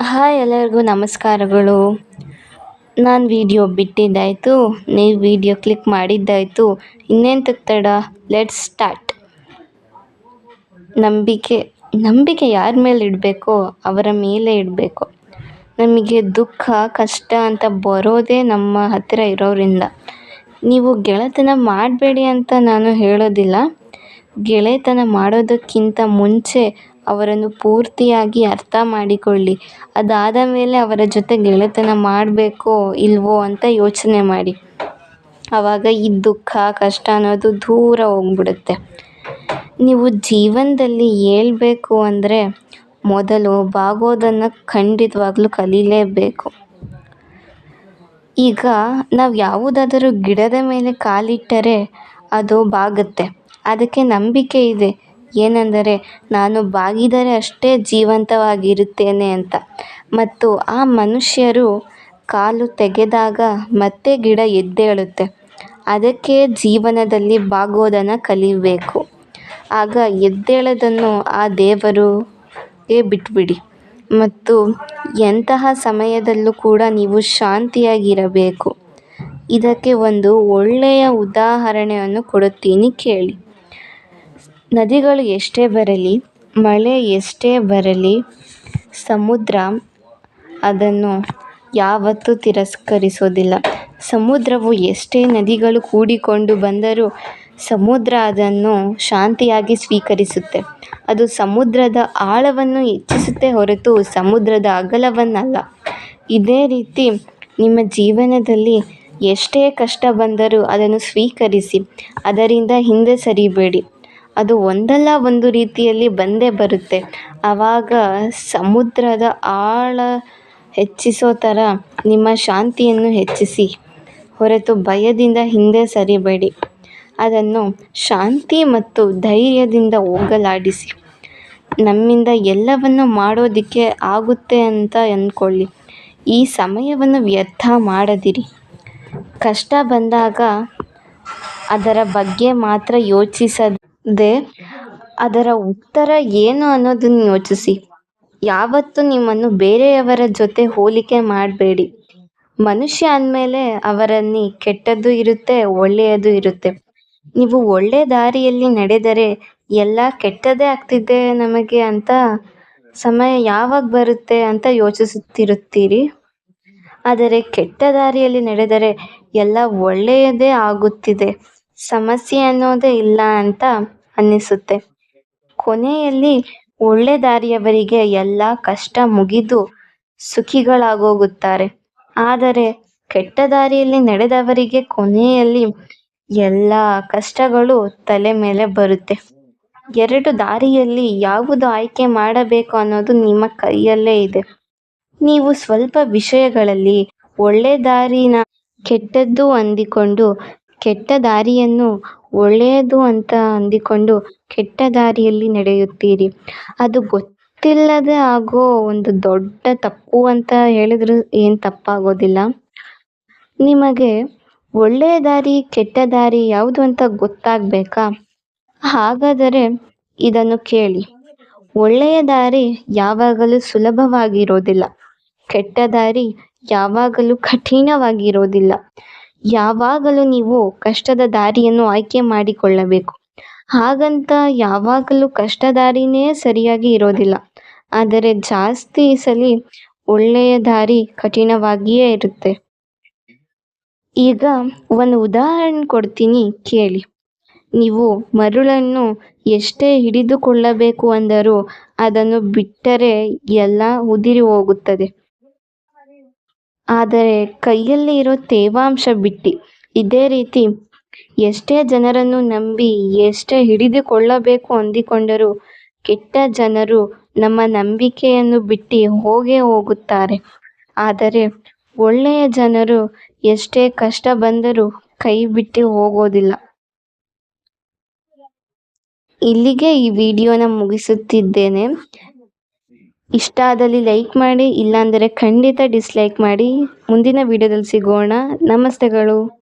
Hi ಎಲ್ಲರಿಗೂ ನಮಸ್ಕಾರಗಳು. ನಾನು ವಿಡಿಯೋ ಬಿಟ್ಟಿದ್ದಾಯಿತು. ನೀವು ವಿಡಿಯೋ ಕ್ಲಿಕ್ ಮಾಡಿದ್ದಾಯಿತು. ಇನ್ನೇನು ತಡ? ಲೆಟ್ಸ್ ಸ್ಟಾರ್ಟ್ ನಂಬಿಕೆ ನಂಬಿಕೆ ಯಾರ ಮೇಲೆ ಇಡಬೇಕೋ ಅವರ ಮೇಲೆ ಇಡಬೇಕು. ನಮಗೆ ದುಃಖ, ಕಷ್ಟ ಅಂತ ಬರೋದೇ ನಮ್ಮ ಹತ್ತಿರ ಇರೋರಿಂದ. ನೀವು ಗೆಳೆತನ ಮಾಡಬೇಡಿ ಅಂತ ನಾನು ಹೇಳೋದಿಲ್ಲ. ಗೆಳೆತನ ಮಾಡೋದಕ್ಕಿಂತ ಮುಂಚೆ ಅವರನ್ನು ಪೂರ್ತಿಯಾಗಿ ಅರ್ಥ ಮಾಡಿಕೊಳ್ಳಿ. ಅದಾದ ಮೇಲೆ ಅವರ ಜೊತೆ ಗೆಳೆತನ ಮಾಡಬೇಕೋ ಇಲ್ವೋ ಅಂತ ಯೋಚನೆ ಮಾಡಿ. ಆವಾಗ ಈ ದುಃಖ, ಕಷ್ಟ ಅನ್ನೋದು ದೂರ ಹೋಗ್ಬಿಡುತ್ತೆ. ನೀವು ಜೀವನದಲ್ಲಿ ಏಳಬೇಕು ಅಂದರೆ ಮೊದಲು ಬಾಗೋದನ್ನು ಖಂಡಿತವಾಗ್ಲೂ ಕಲೀಲೇಬೇಕು. ಈಗ ನಾವು ಯಾವುದಾದರೂ ಗಿಡದ ಮೇಲೆ ಕಾಲಿಟ್ಟರೆ ಅದು ಬಾಗುತ್ತೆ. ಅದಕ್ಕೆ ನಂಬಿಕೆ ಇದೆ. ಏನೆಂದರೆ ನಾನು ಬಾಗಿದರೆ ಅಷ್ಟೇ ಜೀವಂತವಾಗಿರುತ್ತೇನೆ ಅಂತ. ಮತ್ತು ಆ ಮನುಷ್ಯರು ಕಾಲು ತೆಗೆದಾಗ ಮತ್ತೆ ಗಿಡ ಎದ್ದೇಳುತ್ತೆ. ಅದಕ್ಕೆ ಜೀವನದಲ್ಲಿ ಬಾಗೋದನ್ನು ಕಲಿಬೇಕು. ಆಗ ಎದ್ದೇಳೋದನ್ನು ಆ ದೇವರಿಗೆ ಬಿಟ್ಬಿಡಿ. ಮತ್ತು ಎಂತಹ ಸಮಯದಲ್ಲೂ ಕೂಡ ನೀವು ಶಾಂತಿಯಾಗಿರಬೇಕು. ಇದಕ್ಕೆ ಒಂದು ಒಳ್ಳೆಯ ಉದಾಹರಣೆಯನ್ನು ಕೊಡುತ್ತೀನಿ ಕೇಳಿ. ನದಿಗಳು ಎಷ್ಟೇ ಬರಲಿ, ಮಳೆ ಎಷ್ಟೇ ಬರಲಿ, ಸಮುದ್ರ ಅದನ್ನು ಯಾವತ್ತೂ ತಿರಸ್ಕರಿಸೋದಿಲ್ಲ. ಸಮುದ್ರವು ಎಷ್ಟೇ ನದಿಗಳು ಕೂಡಿಕೊಂಡು ಬಂದರೂ ಸಮುದ್ರ ಅದನ್ನು ಶಾಂತಿಯಾಗಿ ಸ್ವೀಕರಿಸುತ್ತೆ. ಅದು ಸಮುದ್ರದ ಆಳವನ್ನು ಹೆಚ್ಚಿಸುತ್ತೆ ಹೊರತು ಸಮುದ್ರದ ಅಗಲವನ್ನಲ್ಲ. ಇದೇ ರೀತಿ ನಿಮ್ಮ ಜೀವನದಲ್ಲಿ ಎಷ್ಟೇ ಕಷ್ಟ ಬಂದರೂ ಅದನ್ನು ಸ್ವೀಕರಿಸಿ, ಅದರಿಂದ ಹಿಂದೆ ಸರಿಬೇಡಿ. ಅದು ಒಂದಲ್ಲ ಒಂದು ರೀತಿಯಲ್ಲಿ ಬಂದೇ ಬರುತ್ತೆ. ಆವಾಗ ಸಮುದ್ರದ ಆಳ ಹೆಚ್ಚಿಸೋ ಥರ ನಿಮ್ಮ ಶಾಂತಿಯನ್ನು ಹೆಚ್ಚಿಸಿ. ಹೊರತು ಭಯದಿಂದ ಹಿಂದೆ ಸರಿಬೇಡಿ. ಅದನ್ನು ಶಾಂತಿ ಮತ್ತು ಧೈರ್ಯದಿಂದ ಹೋಗಲಾಡಿಸಿ. ನಮ್ಮಿಂದ ಎಲ್ಲವನ್ನು ಮಾಡೋದಕ್ಕೆ ಆಗುತ್ತೆ ಅಂತ ಅಂದ್ಕೊಳ್ಳಿ. ಈ ಸಮಯವನ್ನು ವ್ಯರ್ಥ ಮಾಡದಿರಿ. ಕಷ್ಟ ಬಂದಾಗ ಅದರ ಬಗ್ಗೆ ಮಾತ್ರ ಯೋಚಿಸದೆ ಅದರ ಉತ್ತರ ಏನು ಅನ್ನೋದನ್ನು ಯೋಚಿಸಿ. ಯಾವತ್ತೂ ನಿಮ್ಮನ್ನು ಬೇರೆಯವರ ಜೊತೆ ಹೋಲಿಕೆ ಮಾಡಬೇಡಿ. ಮನುಷ್ಯ ಅಂದಮೇಲೆ ಅವರಲ್ಲಿ ಕೆಟ್ಟದ್ದು ಇರುತ್ತೆ, ಒಳ್ಳೆಯದು ಇರುತ್ತೆ. ನೀವು ಒಳ್ಳೆ ದಾರಿಯಲ್ಲಿ ನಡೆದರೆ ಎಲ್ಲ ಕೆಟ್ಟದೇ ಆಗ್ತಿದೆ ನಮಗೆ ಅಂತ ಸಮಯ ಯಾವಾಗ ಬರುತ್ತೆ ಅಂತ ಯೋಚಿಸುತ್ತಿರುತ್ತೀರಿ? ಆದರೆ ಕೆಟ್ಟ ದಾರಿಯಲ್ಲಿ ನಡೆದರೆ ಎಲ್ಲ ಒಳ್ಳೆಯದೇ ಆಗುತ್ತಿದೆ. ಸಮಸ್ಯೆ ಅನ್ನೋದೇ ಇಲ್ಲ ಅಂತ ಅನ್ನಿಸುತ್ತೆ. ಕೊನೆಯಲ್ಲಿ ಒಳ್ಳೆ ದಾರಿಯವರಿಗೆ ಎಲ್ಲ ಕಷ್ಟ ಮುಗಿದು ಸುಖಿಗಳಾಗೋಗುತ್ತಾರೆ. ಆದರೆ ಕೆಟ್ಟ ದಾರಿಯಲ್ಲಿ ನಡೆದವರಿಗೆ ಕೊನೆಯಲ್ಲಿ ಎಲ್ಲ ಕಷ್ಟಗಳು ತಲೆ ಮೇಲೆ ಬರುತ್ತೆ. ಎರಡು ದಾರಿಯಲ್ಲಿ ಯಾವುದು ಆಯ್ಕೆ ಮಾಡಬೇಕು ಅನ್ನೋದು ನಿಮ್ಮ ಕೈಯಲ್ಲೇ ಇದೆ. ನೀವು ಸ್ವಲ್ಪ ವಿಷಯಗಳಲ್ಲಿ ಒಳ್ಳೆ ದಾರಿನ ಕೆಟ್ಟದ್ದು ಅಂದುಕೊಂಡು ಕೆಟ್ಟ ದಾರಿಯನ್ನು ಒಳ್ಳೆಯದು ಅಂತ ಅಂದುಕೊಂಡು ಕೆಟ್ಟ ದಾರಿಯಲ್ಲಿ ನಡೆಯುತ್ತೀರಿ. ಅದು ಗೊತ್ತಿಲ್ಲದೆ ಆಗೋ ಒಂದು ದೊಡ್ಡ ತಪ್ಪು ಅಂತ ಹೇಳಿದ್ರು ಏನು ತಪ್ಪಾಗೋದಿಲ್ಲ. ನಿಮಗೆ ಒಳ್ಳೆಯ ದಾರಿ, ಕೆಟ್ಟ ದಾರಿ ಯಾವುದು ಅಂತ ಗೊತ್ತಾಗಬೇಕಾ? ಹಾಗಾದರೆ ಇದನ್ನು ಕೇಳಿ. ಒಳ್ಳೆಯ ದಾರಿ ಯಾವಾಗಲೂ ಸುಲಭವಾಗಿರೋದಿಲ್ಲ. ಕೆಟ್ಟ ದಾರಿ ಯಾವಾಗಲೂ ಕಠಿಣವಾಗಿರೋದಿಲ್ಲ. ಯಾವಾಗಲೂ ನೀವು ಕಷ್ಟದ ದಾರಿಯನ್ನು ಆಯ್ಕೆ ಮಾಡಿಕೊಳ್ಳಬೇಕು. ಹಾಗಂತ ಯಾವಾಗಲೂ ಕಷ್ಟ ದಾರಿನೇ ಸರಿಯಾಗಿ ಇರೋದಿಲ್ಲ. ಆದರೆ ಜಾಸ್ತಿ ಸಲಿ ಒಳ್ಳೆಯ ದಾರಿ ಕಠಿಣವಾಗಿಯೇ ಇರುತ್ತೆ. ಈಗ ಒಂದು ಉದಾಹರಣೆ ಕೊಡ್ತೀನಿ ಕೇಳಿ. ನೀವು ಮರಳನ್ನು ಎಷ್ಟೇ ಹಿಡಿದುಕೊಳ್ಳಬೇಕು ಅಂದರೂ ಅದನ್ನು ಬಿಟ್ಟರೆ ಎಲ್ಲ ಉದುರಿ ಹೋಗುತ್ತದೆ. ಆದರೆ ಕೈಯಲ್ಲಿ ಇರೋ ತೇವಾಂಶ ಬಿಟ್ಟು. ಇದೇ ರೀತಿ ಎಷ್ಟೇ ಜನರನ್ನು ನಂಬಿ, ಎಷ್ಟೇ ಹಿಡಿದುಕೊಳ್ಳಬೇಕು ಅಂದುಕೊಂಡರೂ ಕೆಟ್ಟ ಜನರು ನಮ್ಮ ನಂಬಿಕೆಯನ್ನು ಬಿಟ್ಟು ಹೋಗೇ ಹೋಗುತ್ತಾರೆ. ಆದರೆ ಒಳ್ಳೆಯ ಜನರು ಎಷ್ಟೇ ಕಷ್ಟ ಬಂದರೂ ಕೈ ಬಿಟ್ಟು ಹೋಗೋದಿಲ್ಲ. ಇಲ್ಲಿಗೆ ಈ ವಿಡಿಯೋನ ಮುಗಿಸುತ್ತಿದ್ದೇನೆ. ಇಷ್ಟ ಆದಲ್ಲಿ ಲೈಕ್ ಮಾಡಿ ಇಲ್ಲಾಂದರೆ ಖಂಡಿತ ಡಿಸ್ಲೈಕ್ ಮಾಡಿ. ಮುಂದಿನ ವಿಡಿಯೋದಲ್ಲಿ ಸಿಗೋಣ. ನಮಸ್ತೆಗಳು.